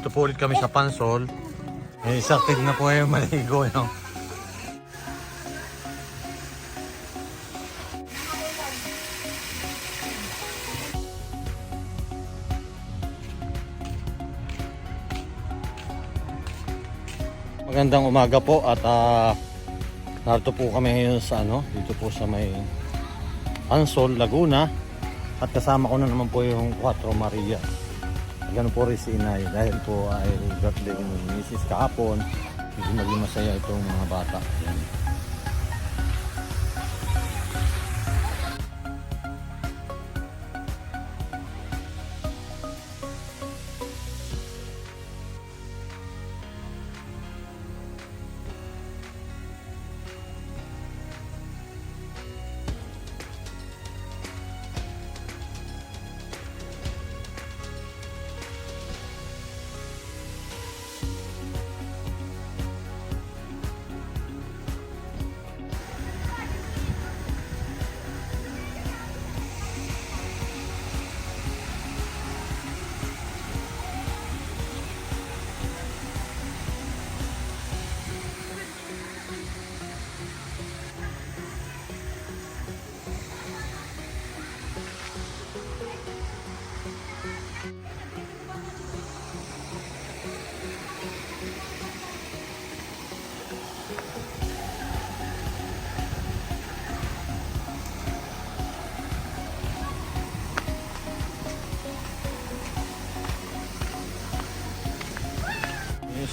Dito po ulit kami sa Pansol. Eh, sakit na po yung maligo. No? Magandang umaga po at ah narito po kami ngayon sa ano, dito po sa may Ansol, Laguna at kasama ko na naman po yung Cuatro Maria. Ganun po rin si Inay dahil po ay birthday ni Mrs. kahapon. Hindi maging masaya itong mga bata. Yan.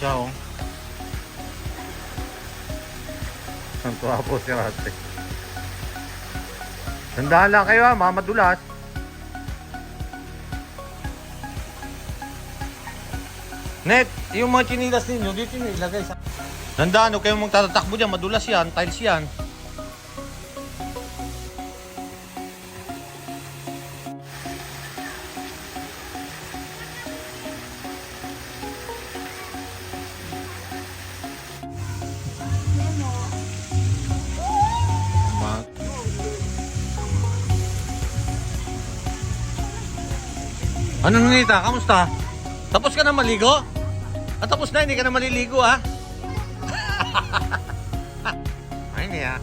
Siya oh. Ang tuwa po si ate. Tandaan lang kayo ha, mamadulas. Net, yung mga chinilas ninyo, dito nyo ilagay sa... Tandaan, huwag kayong magtatatakbo dyan, madulas yan, tiles yan. Ano Nita? Kamusta? Tapos ka na maligo? At tapos na, hindi ka na maliligo ah. Ay, hindi ah.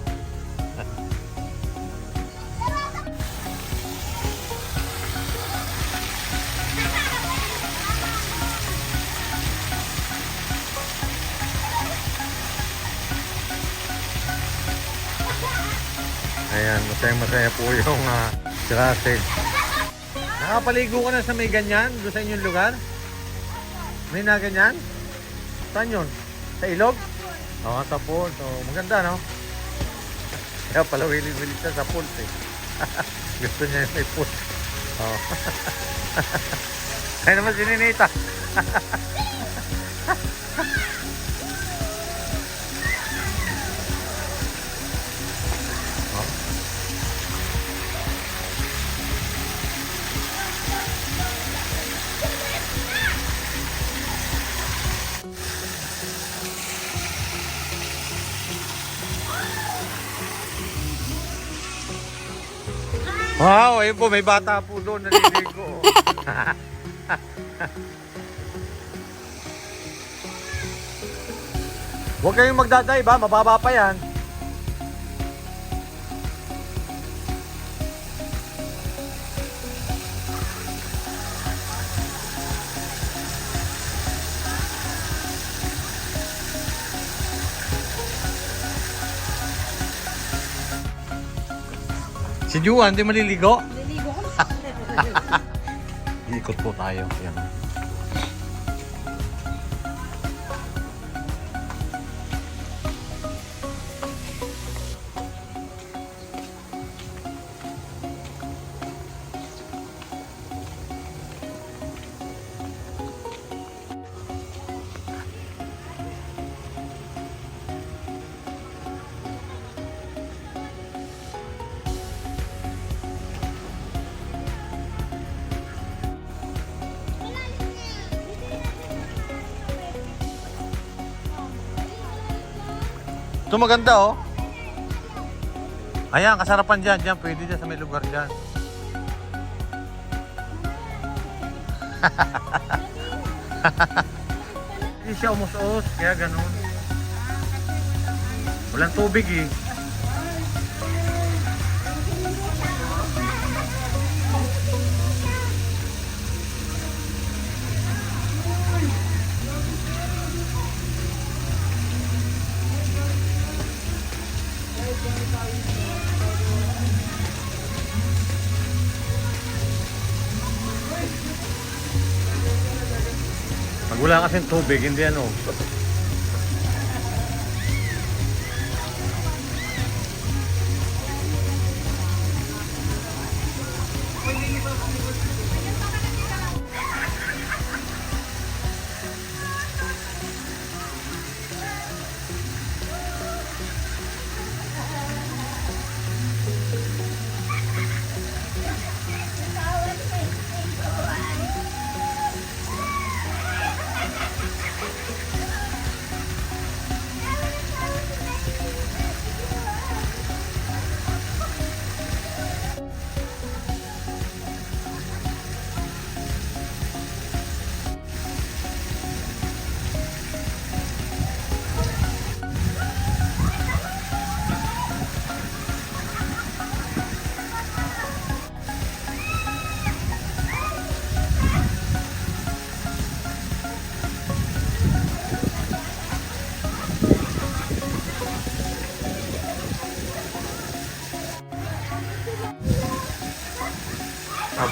Ayan, masaya masaya po yung uh, Russell. Nakapaligo ka na sa may ganyan? Doon sa inyong lugar? May na ganyan? Saan yun? Sa ilog? Oo, sa pool. So, maganda, no? Kaya pala willing-willing siya sa pool, eh. Gusto niya yung may pool. Oo. Kaya naman si Ninita. Wow, ayun po, may bata po doon naliligo. Huwag kayong magdadive ha, mababa pa yan. Juan, di maliligo? Naliligo ko. Ikot po tayo. Yan. Ito maganda oh. Ayan, kasarapan dyan. Dyan, pwede dyan sa may lugar dyan. Hindi siya umus-us, kaya ganun. Walang tubig eh. Wala kasing tubig, hindi ano.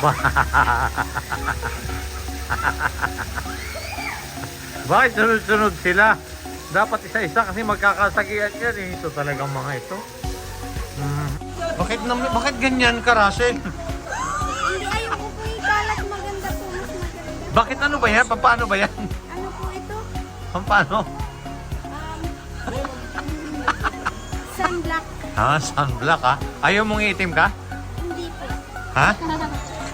Bakit sunod-sunod sila? Dapat isa-isa kasi magkakasagian yan eh. Ito talagang mga ito. Hmm. Bakit, nam- bakit ganyan ka, Russell? Hindi, ayoko po ikalat. Maganda po, mas maganda. Bakit ano ba yan? Paano ba yan? Ano po ito? Paano? Um, sunblock. Ah, sunblock ha? Ayaw mong itim ka? Hindi po. Ha?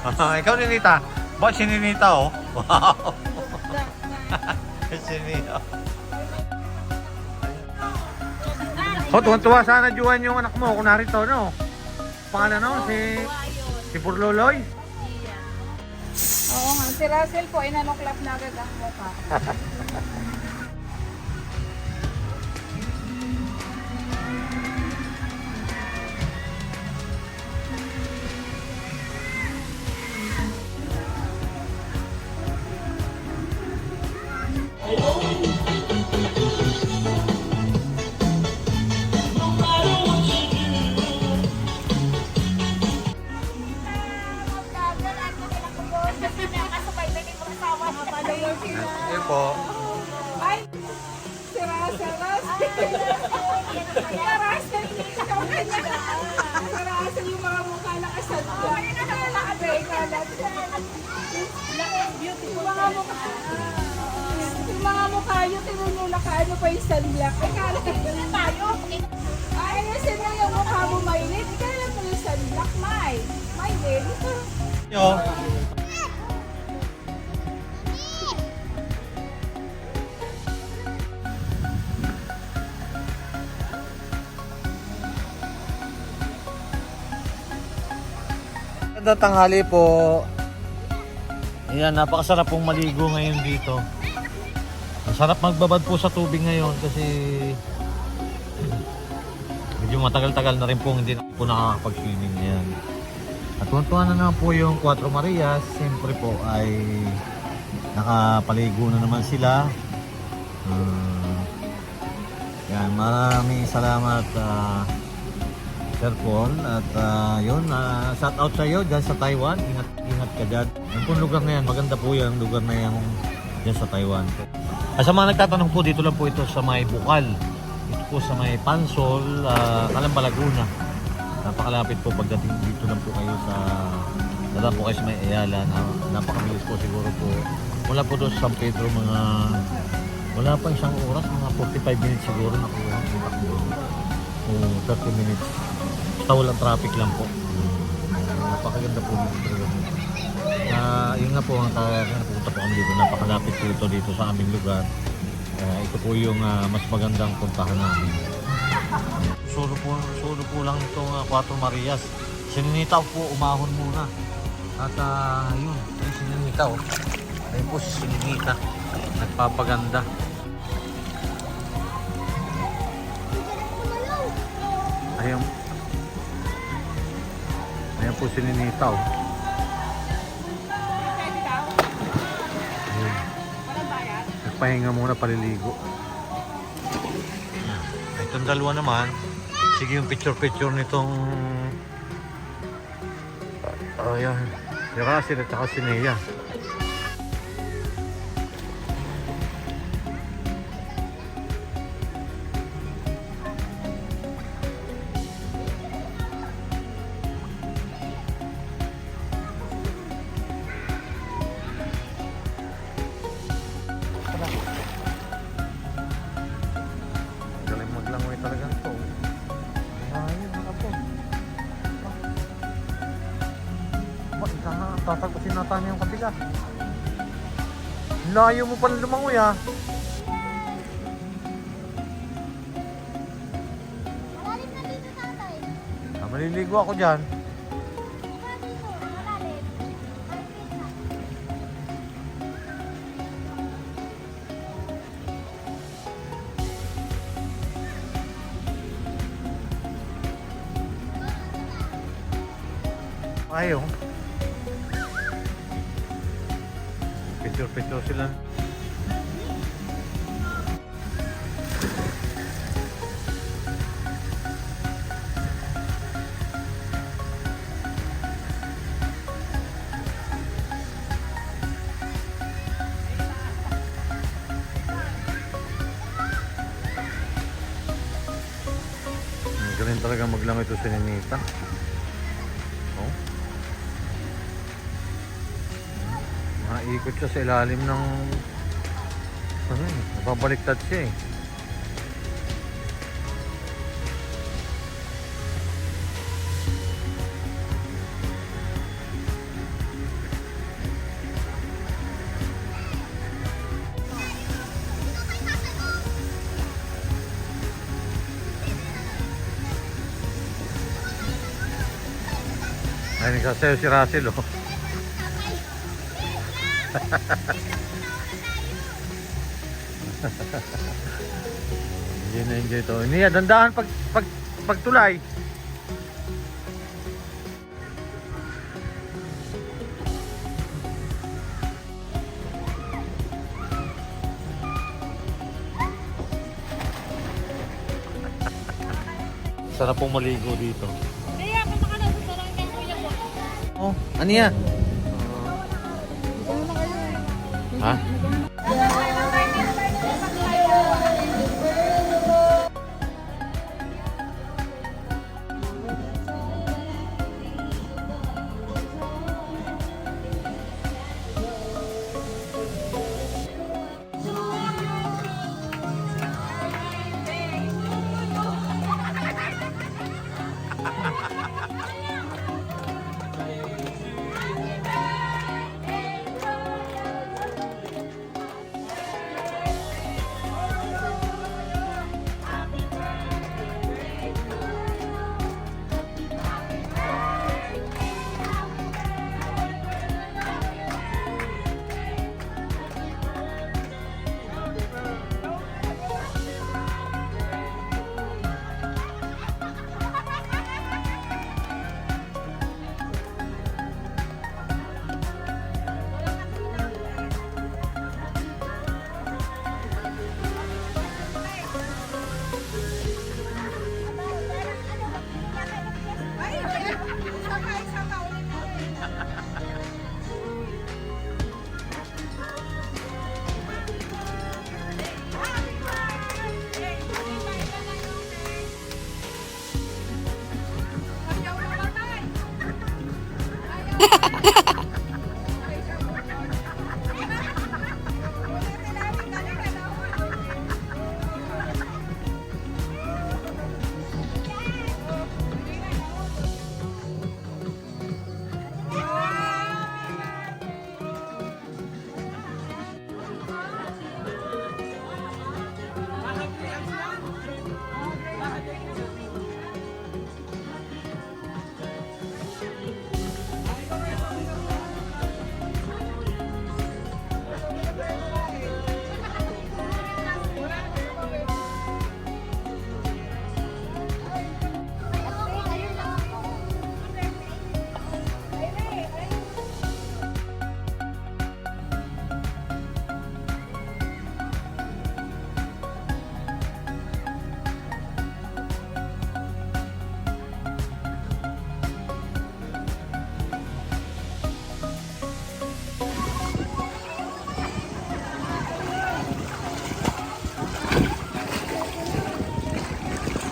Ikaw ninita. Bakit si Ninita oh? Wow! si Ninita. Oh, tuwan-tuwa sana Juan yung anak mo kung narito, no? Pangalan no? Si, si Purloloy? Oo nga, si Russell po, inanuklap na agad ang mukha. Yung mga mukha. Yung mga mukha yun, tinan mo nakaano pa yung sunblock. Ay, kala ka na tayo. Ay, ayusin mo yung mukha mo mainit. Ikala mo yung sunblock, May. May din. Yo. Ganda tanghali po. Ayan, napakasarap pong maligo ngayon dito. Masarap magbabad po sa tubig ngayon kasi medyo matagal-tagal na rin po hindi na po nakakapag-swimming yan. At tuwan na naman po yung Cuatro Marias. Siyempre po ay nakapaligo na naman sila. Ah, yan, maraming salamat ah, Sir Paul. At ah, yun, uh, shout out sa iyo dyan sa Taiwan. Ingat ka dyan. Yung pong lugar na yan, maganda po yan lugar na yan dyan sa Taiwan. At sa mga nagtatanong po, dito lang po ito sa may Bukal. Ito po sa may Pansol, uh, Calamba, Laguna. Napakalapit po pagdating dito lang po kayo sa dala po kayo sa may Ayala na napakabilis po siguro po wala po doon sa San Pedro mga wala pa isang oras mga 45 minutes siguro nakuha takbo o 30 minutes basta walang traffic lang po napakaganda po dito Ah, yun nga po ang pupunta po kami dito napakalapit po ito dito sa aming lugar Ah, ito po yung ah, mas magandang puntahan namin Solo po, solo po lang itong uh, Cuatro Marias. Sininitaw po, umahon muna. At ah, yun, ay sininitaw. Ayun po si Ninita. Nagpapaganda. Ayun. Ayun po si Ninita. Bayad. Nagpahinga muna paliligo. Itong dalawa naman, sige yung picture-picture nitong uh, ayan, si Russell at saka si. Sana tatagusin na tayo yung kabila? Layo mo pala lumangoy ah. Malalim na dito, tatay. ah maliligo ako dyan. Ayaw. Picture-picture sila. Galing talaga maglang ito si Ninita. Maikot siya sa ilalim ng ano eh, nababaliktad siya eh. Ay, nagsasayo si Russell oh. Enjoy na enjoy to. Niya, dandahan pag, pag, pagtulay. Sarap pong maligo dito. Kaya, punta ka na sa sarang kay kuya mo. Oh, ano yan? Ha?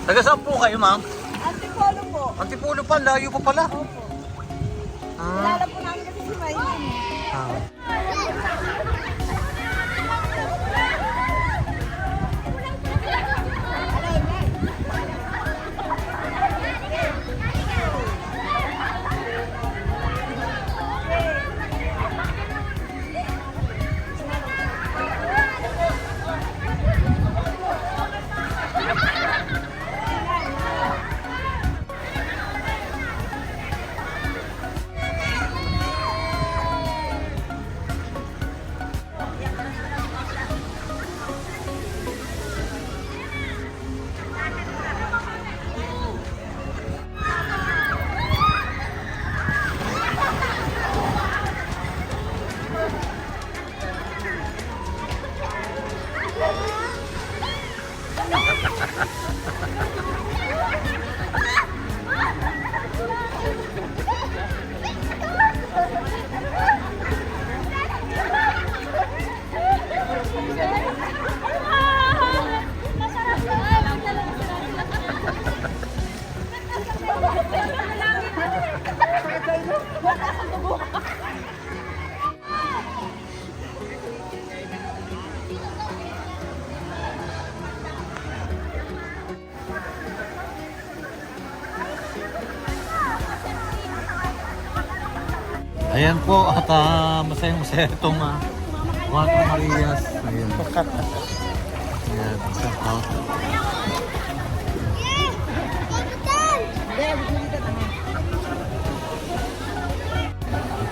Taga saan po kayo, ma'am? Antipolo po. Antipulo pa, layo pa pala. Opo. Ayan po, at uh, masayang masaya itong uh, Cuatro Marias. Ayan. Ayan, shout out.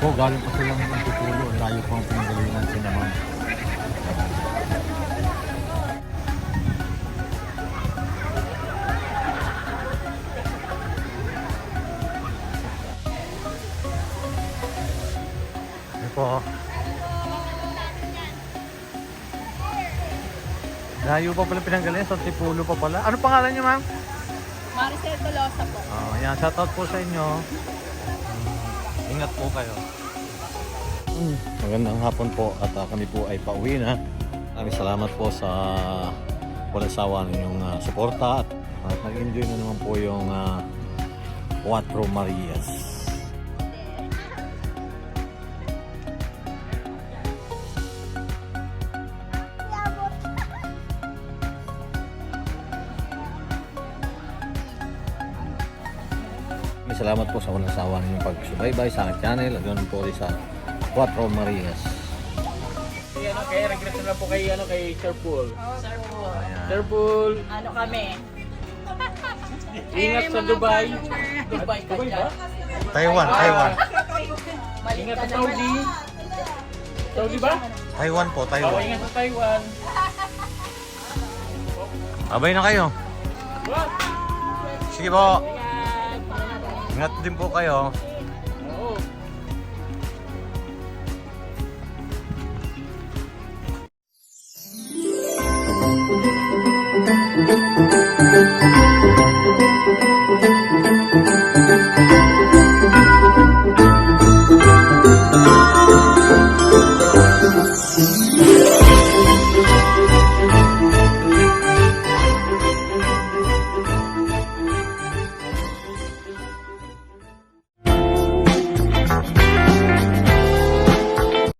Po, galing pa silang Antipulo. Ang layo po ang pinagalingan sila ma'am. Po. Layo pa pala pinanggalingan, sa Antipulo pa pala. Ano pangalan niyo ma'am? Maricel Tolosa po. Oh, yan, shoutout po sa inyo. Mm, Ingat po kayo. Mm, magandang hapon po at ah, kami po ay pauwi na. Maraming salamat po sa walang sawa ninyong uh, suporta at, at nag-enjoy na naman po yung uh, Cuatro Marias. Maraming salamat po sa walang sawa ninyong pagsubaybay sa aking channel at ganoon po rin sa Cuatro Marias. Kay ano, kay regret na po kay ano kay Sir Paul. Sir po. Sir Paul, Ano kami? ingat sa Dubai. Dubai ka dyan. Taiwan, Taiwan. Mali Ingat sa. Saudi. Saudi ba? Taiwan po, Oo, Taiwan. ingat sa Taiwan. Abay na kayo. Sige po. Ingat din po kayo.